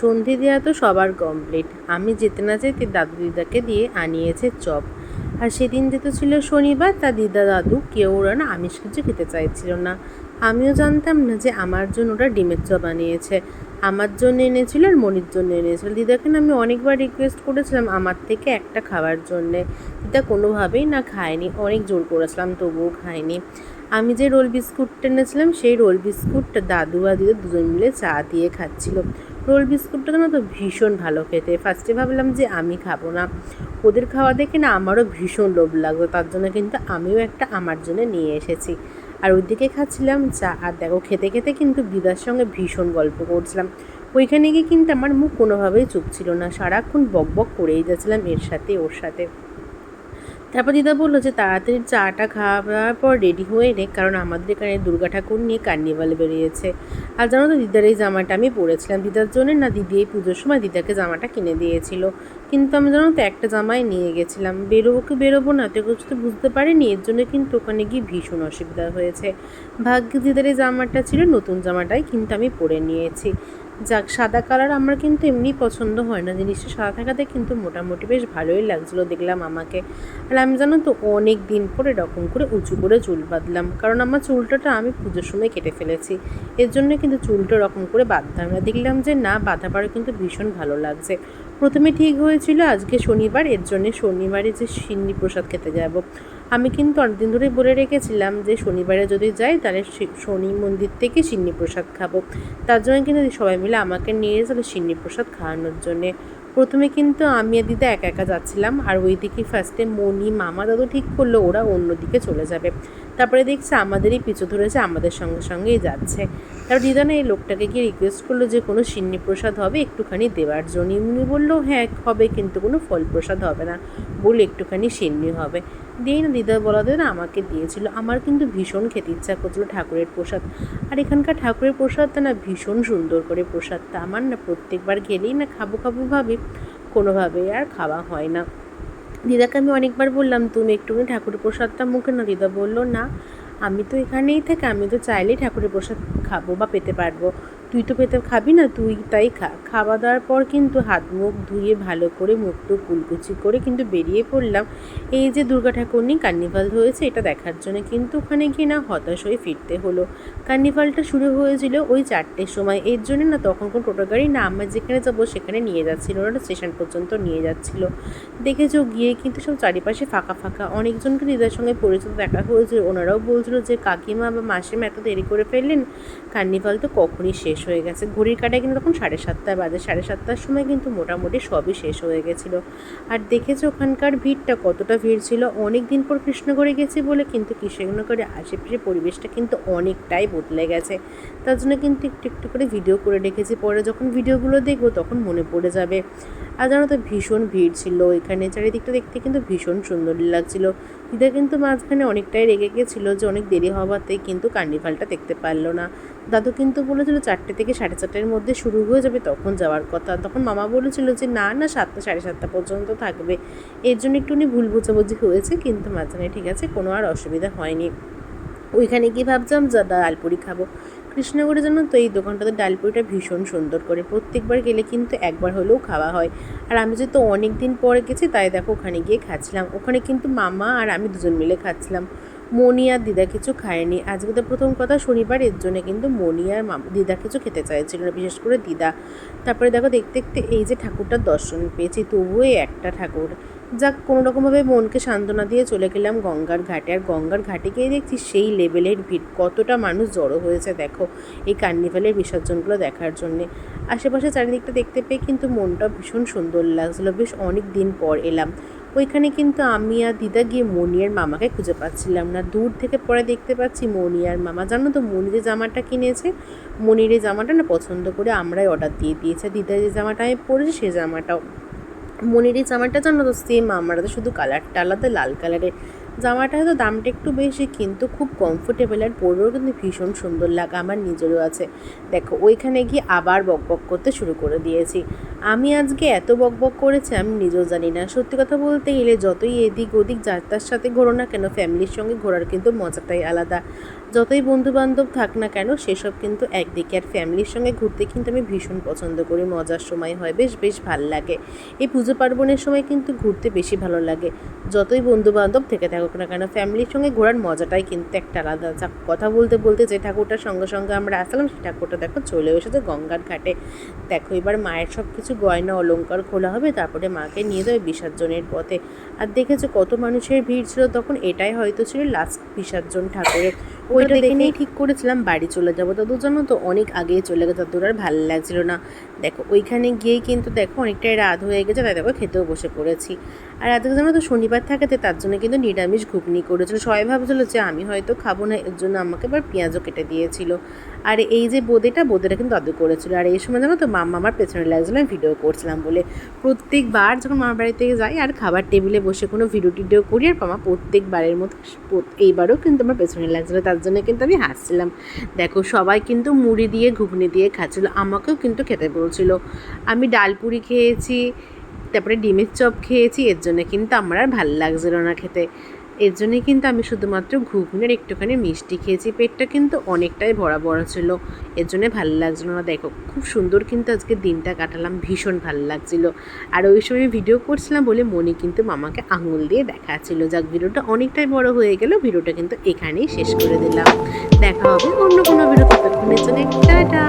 সন্ধে দেওয়া তো সবার কমপ্লিট আমি যেতে না যেতে দাদু দিদাকে দিয়ে আনিয়েছে চপ। আর সেদিন যেহেতু ছিল শনিবার, তা দিদা দাদু, কেউ ওরা না আমিষ কিছু খেতে চাইছিল না। আমিও জানতাম না যে আমার জন্য ওরা ডিমের চপ আনিয়েছে। আমার জন্য এনেছিল আর মনির জন্য এনেছিল। দিদাকে না আমি অনেকবার রিকোয়েস্ট করেছিলাম আমার থেকে একটা খাওয়ার জন্যে। দিদা কোনোভাবেই না খায়নি, অনেক জোর করেছিলাম, তবুও খায়নি। আমি যে রোল বিস্কুটটা এনেছিলাম, সেই রোল বিস্কুটটা দাদু আর দিদা দুজন মিলে চা দিয়ে খাচ্ছিল। রোল বিস্কুটটা না তো ভীষণ ভালো খেতে। ফার্স্টে ভাবলাম যে আমি খাব না। ওদের খাওয়া দেখে না আমারও ভীষণ লোভ লাগতো তার জন্য কিন্তু আমিও একটা আমার জন্য নিয়ে এসেছি। আর ওইদিকে খাচ্ছিলাম চা, আর দেখো খেতে খেতে কিন্তু দিদার সঙ্গে ভীষণ গল্প করছিলাম। ওইখানে গিয়ে কিন্তু আমার মুখ কোনোভাবেই চুপ ছিল না, সারাক্ষণ বক বক করেই যাচ্ছিলাম এর সাথে ওর সাথে। তারপর দিদা বলল যে তাড়াতাড়ি চাটা খাওয়ার পর রেডি হয়ে নে, কারণ আমাদের এখানে দুর্গা ঠাকুর নিয়ে কার্নিভাল বেরিয়েছে। আর জানো তো দিদার এই জামাটা আমি পরেছিলাম। দিদার জন্য না দিদি এই পুজোর সময় দিদাকে জামাটা কিনে দিয়েছিল। কিন্তু আমি জানো তো একটা জামাই নিয়ে গেছিলাম। বেরোবো কি বেরোবো না, তো কিছু তো বুঝতে পারিনি। এর জন্য কিন্তু ওখানে গিয়ে ভীষণ অসুবিধা হয়েছে। ভাগ্যে দিদার এই জামাটা ছিল, নতুন জামাটাই কিন্তু আমি পরে নিয়েছি। যাক, সাদা কালার আমার কিন্তু এমনি পছন্দ হয় না। জিনিসটা সাদা থাকাতে কিন্তু মোটামুটি বেশ ভালোই লাগছিল দেখলাম আমাকে। আর আমি জানো তো, অনেক দিন পরে এরকম করে উঁচু করে চুল বাঁধলাম। কারণ আমার চুলটাটা আমি পুজোর সময় কেটে ফেলেছি। এর জন্য কিন্তু চুলটা এরকম করে বাঁধতাম না। দেখলাম যে না, বাঁধা পরে কিন্তু ভীষণ ভালো লাগছে। প্রথমে ঠিক হয়েছিল আজকে শনিবার, এর জন্য শনিবারে যে সিন্নি প্রসাদ খেতে যাব। আমি কিন্তু অনেকদিন ধরে বলে রেখেছিলাম যে শনিবারে যদি যাই, তাহলে শনি মন্দির থেকে সিন্নি প্রসাদ খাব। তার জন্য কিন্তু সবাই মিলে আমাকে নিয়ে এসেছিল সিন্নি প্রসাদ খাওয়ানোর জন্যে। প্রথমে কিন্তু আমি আর দিদা একা একা যাচ্ছিলাম, আর ওইদিকে ফার্স্টে মনি মামা, দাদু ঠিক করল, ওরা অন্যদিকে চলে যাবে। তারপরে দেখছি আমাদেরই পিছু ধরেছে, আমাদের সঙ্গে সঙ্গেই যাচ্ছে। তারপর দিদা না এই লোকটাকে গিয়ে রিকোয়েস্ট করল যে, কোনো সিন্নি প্রসাদ হবে? একটুখানি দেওয়ার জন্য। উনি বলল হ্যাঁ হবে, কিন্তু কোনো ফল প্রসাদ হবে না। বলে একটুখানি সিন্নি হবে। দিয়ে না দিদা বলাতে না আমাকে দিয়েছিল। আমার কিন্তু ভীষণ খেতে ইচ্ছা করছিল ঠাকুরের প্রসাদ। আর এখানকার ঠাকুরের প্রসাদটা না ভীষণ সুন্দর করে প্রসাদটা আমার না প্রত্যেকবার গেলেই না খাব খাব ভাবি, কোনোভাবেই আর খাওয়া হয় না। দিদাকে আমি অনেকবার বললাম, তুমি একটুখানি ঠাকুরের প্রসাদটা মুখে না দিদা বলল, না, আমি তো এখানেই থাকি, আমি তো চাইলেই ঠাকুরের প্রসাদ খাব বা পেতে পারব। তুই তো পেতে খাবি না, তুই তাই খা। খাওয়া দাওয়ার পর কিন্তু হাত মুখ ধুয়ে ভালো করে মুখ টুক কুলকুচি করে কিন্তু বেরিয়ে পড়লাম। এই যে দুর্গা ঠাকুর নিয়ে কার্নিভাল হয়েছে, এটা দেখার জন্য কিন্তু ওখানে গিয়ে না হতাশ হয়ে ফিরতে হলো। কার্নিভালটা শুরু হয়েছিল ওই চারটের সময়। এর জন্য না তখন কোনো টোটো গাড়ি না, আমরা যেখানে যাব সেখানে নিয়ে যাচ্ছিল ওরা স্টেশন পর্যন্ত নিয়ে যাচ্ছিল। দেখেছ, গিয়ে কিন্তু সব চারিপাশে ফাঁকা ফাঁকা। অনেকজনকে দিদার সঙ্গে পরিচিত দেখা হয়েছিল। ওনারাও বলছিল যে, কাকিমা বা মাসিমা এত দেরি করে ফেললেন কার্নিভাল তো কখনই শেষ হয়ে গেছে। ঘড়ির কাটায় কিন্তু তখন সাড়ে সাতটা বাজে। সাড়ে সাতটার সময় কিন্তু মোটামুটি সবই শেষ হয়ে গেছিল। আর দেখেছ ওখানকার ভিড়টা কতটা ভিড় ছিল? অনেক দিন পর কৃষ্ণগড়ে গেছি বলে কিন্তু কৃষ্ণগড়ে আশেপাশে পরিবেশটা কিন্তু অনেকটাই বদলে গেছে। তার জন্য কিন্তু একটু একটু করে ভিডিও করে রেখেছি। পরে যখন ভিডিওগুলো দেখব তখন মনে পড়ে যাবে। আর জানো তো ভীষণ ভিড় ছিল, এখানে চারিদিকটা দেখতে কিন্তু ভীষণ সুন্দর লাগছিল। দিদা কিন্তু মাঝখানে অনেকটাই রেগে গেছিল যে অনেক দেরি হওয়াতে কিন্তু কার্নিভালটা দেখতে পারল না। দাদু কিন্তু বলেছিল চারটে থেকে সাড়ে চারটের মধ্যে শুরু হয়ে যাবে তখন যাওয়ার কথা। তখন মামা বলেছিল যে, না না, সাতটা, সাড়ে সাতটা পর্যন্ত থাকবে। এর জন্য একটুখানি ভুল বোঝাবুঝি হয়েছে, কিন্তু মাঝখানে ঠিক আছে, কোনো আর অসুবিধা হয়নি। ওইখানে গিয়ে ভাবছিলাম, যা ডালপুরি খাব। কৃষ্ণনগরে জানো তো, এই দোকানটাতে ডালপুরিটা ভীষণ সুন্দর করে প্রত্যেকবার গেলে কিন্তু একবার হলেও খাওয়া হয়। আর আমি যেহেতু অনেক দিন পরে গেছি, তাই দেখো ওখানে গিয়ে খাচ্ছিলাম। ওখানে কিন্তু মামা আর আমি দুজন মিলে খাচ্ছিলাম। মনি আর দিদা কিছু খায়নি। আজকে তো প্রথম কথা শনিবার, এর জন্য কিন্তু মনি আর দিদা কিছু খেতে চাইছিল না, বিশেষ করে দিদা। তারপরে দেখো দেখতে দেখতে এই যে ঠাকুরটার দর্শন পেয়েছি, তবুও একটা ঠাকুর। যাক কোনো রকমভাবে মনকে সান্ত্বনা দিয়ে চলে গেলাম গঙ্গার ঘাটে। আর গঙ্গার ঘাটে গিয়ে দেখছি সেই লেভেলের ভিড়, কতটা মানুষ জড়ো হয়েছে, দেখো, এই কার্নিভালের বিসর্জনগুলো দেখার জন্যে। আশেপাশে চারিদিকটা দেখতে পেয়ে কিন্তু মনটা ভীষণ সুন্দর লাগছিল। বেশ অনেক দিন পর এলাম। ওইখানে কিন্তু আমি আর দিদা গিয়ে মনিয়ার মামাকে খুঁজে পাচ্ছিলাম না। দূর থেকে পরে দেখতে পাচ্ছি মনিয়ার মামা। জানো তো মনি যে জামাটা কিনেছে মনির এই জামাটা না পছন্দ করে আমরাই অর্ডার দিয়ে দিয়েছে। দিদা যে জামাটা আমি পরেছি, সে জামাটাও। মনির জামাটা জানো তো সেম আমরা তো শুধু কালারটা আলাদা লাল কালারের জামাটা হয়তো দামটা একটু বেশি, কিন্তু খুব কমফোর্টেবল আর পরেও কিন্তু ভীষণ সুন্দর লাগা আমার নিজেরও আছে। দেখো, ওইখানে গিয়ে আবার বক বক করতে শুরু করে দিয়েছি। আমি আজকে এত বক বক করেছি, আমি নিজেও জানি না। সত্যি কথা বলতে গেলে যতই এদিক ওদিক যার তার সাথে ঘোরো না কেন, ফ্যামিলির সঙ্গে ঘোরার কিন্তু মজাটাই আলাদা। যতই বন্ধু বান্ধব থাক না কেন, সেসব কিন্তু একদিকে আর ফ্যামিলির সঙ্গে ঘুরতে কিন্তু আমি ভীষণ পছন্দ করি। মজার সময় হয়, বেশ বেশ ভালো লাগে। এই পুজো পার্বণের সময় কিন্তু ঘুরতে বেশি ভালো লাগে। যতই বন্ধু বান্ধব থেকে থাকুক না কেন ফ্যামিলির সঙ্গে ঘোরার মজাটাই কিন্তু একটা আলাদা। যা কথা বলতে বলতে যে ঠাকুরটার সঙ্গে সঙ্গে আমরা আসলাম, সেই ঠাকুরটা দেখো চলে এসেছে গঙ্গার ঘাটে। দেখো, এবার মায়ের সব কিছু গয়না অলঙ্কার খোলা হবে, তারপরে মাকে নিয়ে যাবে বিসর্জনের পথে। আর দেখেছ কত মানুষের ভিড় ছিল, তখন এটাই হয়তো ছিল লাস্ট বিসর্জন ঠাকুরের। ওইটা দেখে নিয়ে ঠিক করেছিলাম বাড়ি চলে যাব। দাদুর জন্য তো অনেক আগেই চলে গেছে দাদুর আর ভালো লাগছিল না। দেখো ওইখানে গিয়েই কিন্তু দেখো অনেকটাই রাত হয়ে গেছে তাই দেখো খেতেও বসে পড়েছি। আর আজকে জানো তো শনিবার থাকাতে তার জন্য কিন্তু নিরামিষ ঘুগনি করেছিল। সবাই ভাবছিল যে আমি হয়তো খাব না এর জন্য আমাকে আবার পেঁয়াজও কেটে দিয়েছিল। আর এই যে বোঁদেটা বোঁদেটা কিন্তু দাদু করেছিল। আর এই সময় জানো তো মাম্মা আমার পেছনে লাগছিল আমি ভিডিও করছিলাম বলে। প্রত্যেকবার যখন মামার বাড়ি থেকে যাই আর খাবার টেবিলে বসে কোনো ভিডিও টিডিও করি আর মামা প্রত্যেকবারের মতো এইবারও কিন্তু আমার পেছনে লাগছিল তার জন্য কিন্তু আমি হাসছিলাম। দেখো, সবাই কিন্তু মুড়ি দিয়ে, ঘুগনি দিয়ে খাচ্ছিল, আমাকেও কিন্তু খেতে বলছিল। আমি ডালপুরি খেয়েছি, তারপরে ডিমের চপ খেয়েছি, এর জন্য কিন্তু আমার আর ভালো লাগছিল না খেতে। এর জন্যে কিন্তু আমি শুধুমাত্র ঘুগনির একটুখানি মিষ্টি খেয়েছি। পেটটা কিন্তু অনেকটাই ভরা ভরা ছিল। এর জন্যে ভালো লাগছিল না। দেখো, খুব সুন্দর কিন্তু আজকে দিনটা কাটালাম। ভীষণ ভালো লাগছিল। আর ওই সময় ভিডিও করছিলাম বলে মনে কিন্তু মামাকে আঙুল দিয়ে দেখাচ্ছিল। যাক, ভিডিওটা অনেকটাই বড় হয়ে গেল। ভিডিওটা কিন্তু এখানেই শেষ করে দিলাম। দেখা হবে অন্য কোনো ভিডিও ততক্ষণের জন্য টাটা!